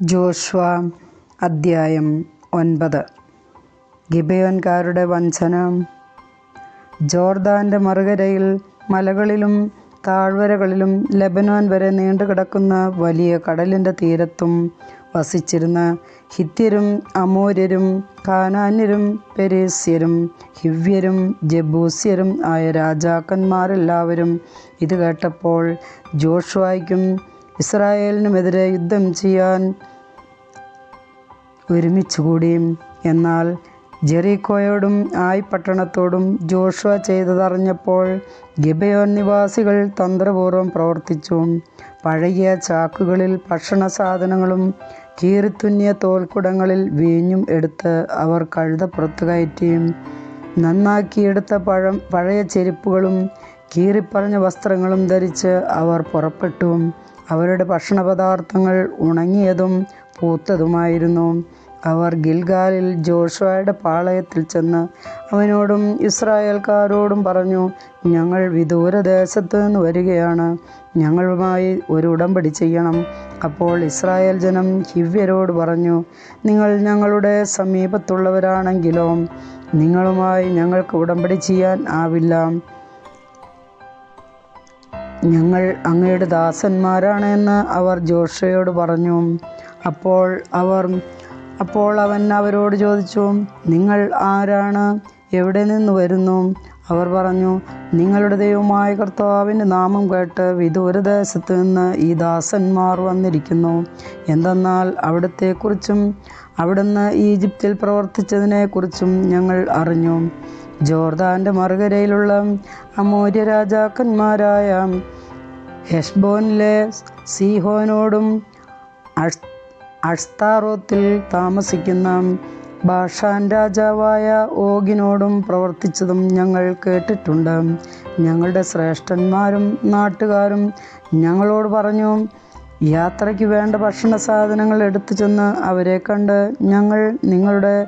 Joshua അദ്ധ്യായം ഒൻപത്. ഗിബയോൻകാരുടെ വഞ്ചന. ജോർദാന്റെ മറുകരയിൽ മലകളിലും താഴ്വരകളിലും ലെബനോൻ വരെ നീണ്ടുകിടക്കുന്ന വലിയ കടലിന്റെ തീരത്തും വസിച്ചിരുന്ന ഹിത്യരും അമൂര്യരും കാനാന്യരും പെരേസ്യരും ഹിവ്യരും ജബൂസ്യരും ആയ രാജാക്കന്മാരെല്ലാവരും ഇത് കേട്ടപ്പോൾ ജോഷ്വായ്ക്കും ഇസ്രായേലിനുമെതിരെ യുദ്ധം ചെയ്യാൻ ഒരുമിച്ചുകൂടി. എന്നാൽ ജെറീക്കോയോടും ആയി പട്ടണത്തോടും ജോഷുവ ചെയ്തതറിഞ്ഞപ്പോൾ ഗിബയോൻ നിവാസികൾ തന്ത്രപൂർവം പ്രവർത്തിച്ചു. പഴകിയ ചാക്കുകളിൽ ഭക്ഷണ സാധനങ്ങളും കീറിത്തുന്നിയ തോൽക്കുടങ്ങളിൽ വീഞ്ഞും എടുത്ത് അവർ കഴുതപ്പുറത്ത് കയറ്റി. നന്നാക്കിയെടുത്ത പഴം പഴയ ചെരുപ്പുകളും കീറിപ്പറഞ്ഞ വസ്ത്രങ്ങളും ധരിച്ച് അവർ പുറപ്പെട്ടു. അവരുടെ ഭക്ഷണപദാർത്ഥങ്ങൾ ഉണങ്ങിയതും പൂത്തതുമായിരുന്നു. അവർ ഗിൽഗാലിൽ ജോഷുവയുടെ പാളയത്തിൽ ചെന്ന് അവനോടും ഇസ്രായേൽക്കാരോടും പറഞ്ഞു ഞങ്ങൾ വിദൂരദേശത്ത് നിന്ന് വരികയാണ്. ഞങ്ങളുമായി ഒരു ഉടമ്പടി ചെയ്യണം. അപ്പോൾ ഇസ്രായേൽ ജനം ഹിവ്യരോട് പറഞ്ഞു നിങ്ങൾ ഞങ്ങളുടെ സമീപത്തുള്ളവരാണെങ്കിലോ? നിങ്ങളുമായി ഞങ്ങൾക്ക് ഉടമ്പടി ചെയ്യാൻ ആവില്ല. ഞങ്ങൾ അങ്ങയുടെ ദാസന്മാരാണ് എന്ന് അവർ ജോഷയോട് പറഞ്ഞു. അപ്പോൾ അവർ അപ്പോൾ അവൻ അവരോട് ചോദിച്ചു നിങ്ങൾ ആരാണ്? എവിടെ നിന്ന് വരുന്നു? അവർ പറഞ്ഞു നിങ്ങളുടെ ദൈവമായ കർത്താവിന്റെ നാമം കേട്ട് വിദൂരദേശത്ത് നിന്ന് ഈ ദാസന്മാർ വന്നിരിക്കുന്നു. എന്തെന്നാൽ അവിടത്തെക്കുറിച്ചും അവിടുന്ന് ഈജിപ്തിൽ പ്രവർത്തിച്ചതിനെക്കുറിച്ചും ഞങ്ങൾ അറിഞ്ഞു. ജോർദാന്റെ മറുകരയിലുള്ള അമൂര്യ രാജാക്കന്മാരായ ഹെഷ്ബോനിലെ സീഹോനോടും അഷ് അഷ്താറോത്തിൽ താമസിക്കുന്ന ബാഷാൻ രാജാവായ ഓഗിനോടും പ്രവർത്തിച്ചതും ഞങ്ങൾ കേട്ടിട്ടുണ്ട്. ഞങ്ങളുടെ ശ്രേഷ്ഠന്മാരും നാട്ടുകാരും ഞങ്ങളോട് പറഞ്ഞു യാത്രയ്ക്ക് വേണ്ട ഭക്ഷണ സാധനങ്ങൾ എടുത്തു ചെന്ന് അവരെ കണ്ട് ഞങ്ങൾ നിങ്ങളുടെ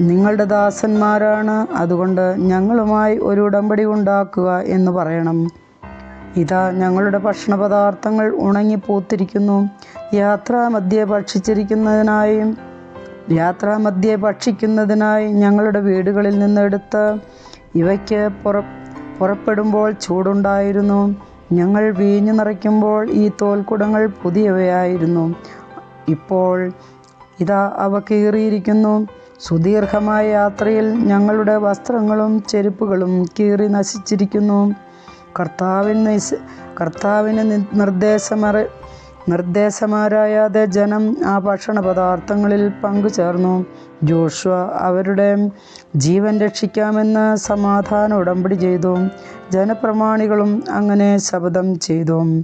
നിങ്ങളുടെ ദാസന്മാരാണ്. അതുകൊണ്ട് ഞങ്ങളുമായി ഒരു ഉടമ്പടി ഉണ്ടാക്കുക എന്ന് പറയണം. ഇതാ ഞങ്ങളുടെ ഭക്ഷണപദാർത്ഥങ്ങൾ ഉണങ്ങി പൂത്തിരിക്കുന്നു യാത്രാമധ്യേ ഭക്ഷിച്ചിരിക്കുന്നതിനായി യാത്രാമധ്യേ ഭക്ഷിക്കുന്നതിനായി ഞങ്ങളുടെ വീടുകളിൽ നിന്നെടുത്ത് ഇവയ്ക്ക് പുറ പുറപ്പെടുമ്പോൾ ചൂടുണ്ടായിരുന്നു. ഞങ്ങൾ വീഞ്ഞു നിറയ്ക്കുമ്പോൾ ഈ തോൽക്കുടങ്ങൾ പുതിയവയായിരുന്നു. ഇപ്പോൾ ഇതാ അവ കീറിയിരിക്കുന്നു. സുദീർഘമായ യാത്രയിൽ ഞങ്ങളുടെ വസ്ത്രങ്ങളും ചെരുപ്പുകളും കീറി നശിച്ചിരിക്കുന്നു. കർത്താവിന് കർത്താവിന് നിർദ്ദേശമറി നിർദ്ദേശമാരായാതെ ജനം ആ ഭക്ഷണ പദാർത്ഥങ്ങളിൽ പങ്കുചേർന്നു. ജോഷുവ അവരുടെ ജീവൻ രക്ഷിക്കാമെന്ന് സമാധാന ഉടമ്പടി ചെയ്തു. ജനപ്രമാണികളും അങ്ങനെ ശപഥം ചെയ്തു.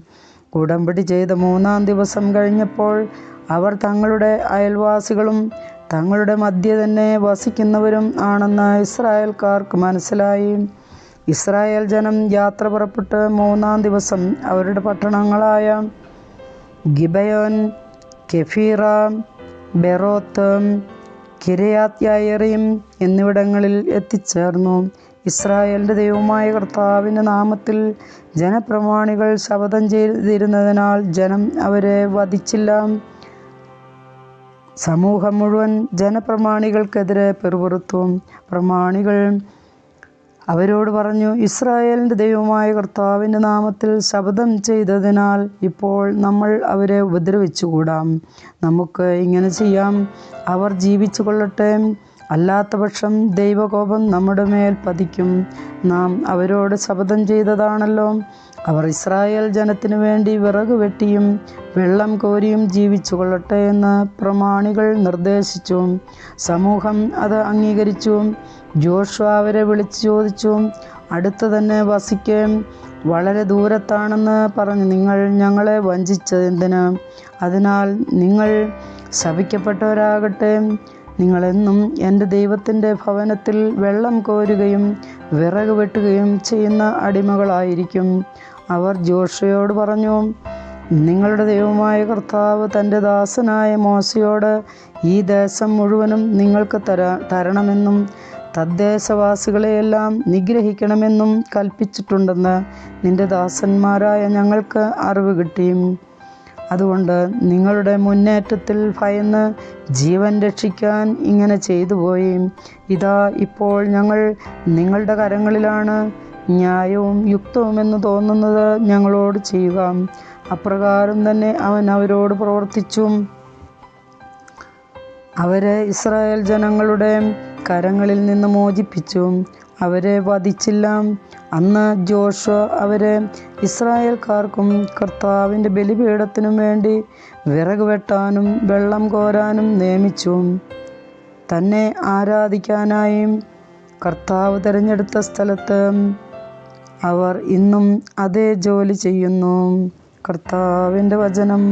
ഉടമ്പടി ചെയ്ത മൂന്നാം ദിവസം കഴിഞ്ഞപ്പോൾ അവർ തങ്ങളുടെ അയൽവാസികളും തങ്ങളുടെ മധ്യ തന്നെ വസിക്കുന്നവരും ആണെന്ന് ഇസ്രായേൽക്കാർക്ക് മനസ്സിലായി. ഇസ്രായേൽ ജനം യാത്ര പുറപ്പെട്ട് മൂന്നാം ദിവസം അവരുടെ പട്ടണങ്ങളായ ഗിബയോൻ കെഫീറ ബെറോത്ത് കിരയാത് യായറിയും എന്നിവിടങ്ങളിൽ എത്തിച്ചേർന്നു. ഇസ്രായേലിന്റെ ദൈവമായ കർത്താവിന്റെ നാമത്തിൽ ജനപ്രമാണികൾ ശപഥം ചെയ്തിരുന്നതിനാൽ ജനം അവരെ വധിച്ചില്ല. സമൂഹം മുഴുവൻ ജനപ്രമാണികൾക്കെതിരെ പെറുപുറത്തു പ്രമാണികൾ അവരോട് പറഞ്ഞു ഇസ്രായേലിന്റെ ദൈവമായ കർത്താവിന്റെ നാമത്തിൽ ശബ്ദം ചെയ്തതിനാൽ ഇപ്പോൾ നമ്മൾ അവരെ ഉപദ്രവിച്ചുകൂടാം. നമുക്ക് ഇങ്ങനെ ചെയ്യാം. അവർ ജീവിച്ചു കൊള്ളട്ടെ അല്ലാത്തപക്ഷം ദൈവകോപം നമ്മുടെ മേൽ പതിക്കും. നാം അവരോട് ശപഥം ചെയ്തതാണല്ലോ. അവർ ഇസ്രായേൽ ജനത്തിനു വേണ്ടി വിറക് വെട്ടിയും വെള്ളം കോരിയും ജീവിച്ചു കൊള്ളട്ടെ എന്ന് പ്രമാണികൾ നിർദ്ദേശിച്ചു. സമൂഹം അത് അംഗീകരിച്ചു. ജോഷു അവരെ വിളിച്ചു ചോദിച്ചു അടുത്ത് തന്നെ വസിക്കേം വളരെ ദൂരത്താണെന്ന് പറഞ്ഞു നിങ്ങൾ ഞങ്ങളെ വഞ്ചിച്ചതെന്തിന് അതിനാൽ നിങ്ങൾ ശപിക്കപ്പെട്ടവരാകട്ടെ. നിങ്ങളെന്നും എന്റെ ദൈവത്തിന്റെ ഭവനത്തിൽ വെള്ളം കോരുകയും വിറക് വെട്ടുകയും ചെയ്യുന്ന അടിമകളായിരിക്കും. അവർ ജോഷയോട് പറഞ്ഞു നിങ്ങളുടെ ദൈവമായ കർത്താവ് തന്റെ ദാസനായ മോശയോട് ഈ ദേശം മുഴുവനും നിങ്ങൾക്ക് തര തരണമെന്നും തദ്ദേശവാസികളെയെല്ലാം നിഗ്രഹിക്കണമെന്നും കൽപ്പിച്ചിട്ടുണ്ടെന്ന് നിന്റെ ദാസന്മാരായ ഞങ്ങൾക്ക് അറിവ് കിട്ടി. അതുകൊണ്ട് നിങ്ങളുടെ മുന്നേറ്റത്തിൽ ഭയന്ന് ജീവൻ രക്ഷിക്കാൻ ഇങ്ങനെ ചെയ്തു പോയി. ഇതാ ഇപ്പോൾ ഞങ്ങൾ നിങ്ങളുടെ കരങ്ങളിലാണ് ന്യായവും യുക്തവുമെന്ന് തോന്നുന്നത് ഞങ്ങളോട് ചെയ്യുക. അപ്രകാരം തന്നെ അവൻ അവരോട് പ്രവർത്തിച്ചും. അവരെ ഇസ്രായേൽ ജനങ്ങളുടെ കരങ്ങളിൽ നിന്ന് മോചിപ്പിച്ചു. അവരെ വധിച്ചില്ല. അന്ന് ജോഷ അവരെ ഇസ്രായേൽക്കാർക്കും കർത്താവിന്റെ ബലിപീഠത്തിനും വേണ്ടി വിറക് വെട്ടാനും വെള്ളം കോരാനും നിയമിച്ചു. തന്നെ ആരാധിക്കാനായി കർത്താവ് തിരഞ്ഞെടുത്ത സ്ഥലത്ത് അവർ ഇന്നും അതേ ജോലി ചെയ്യുന്നു. കർത്താവിന്റെ വചനം.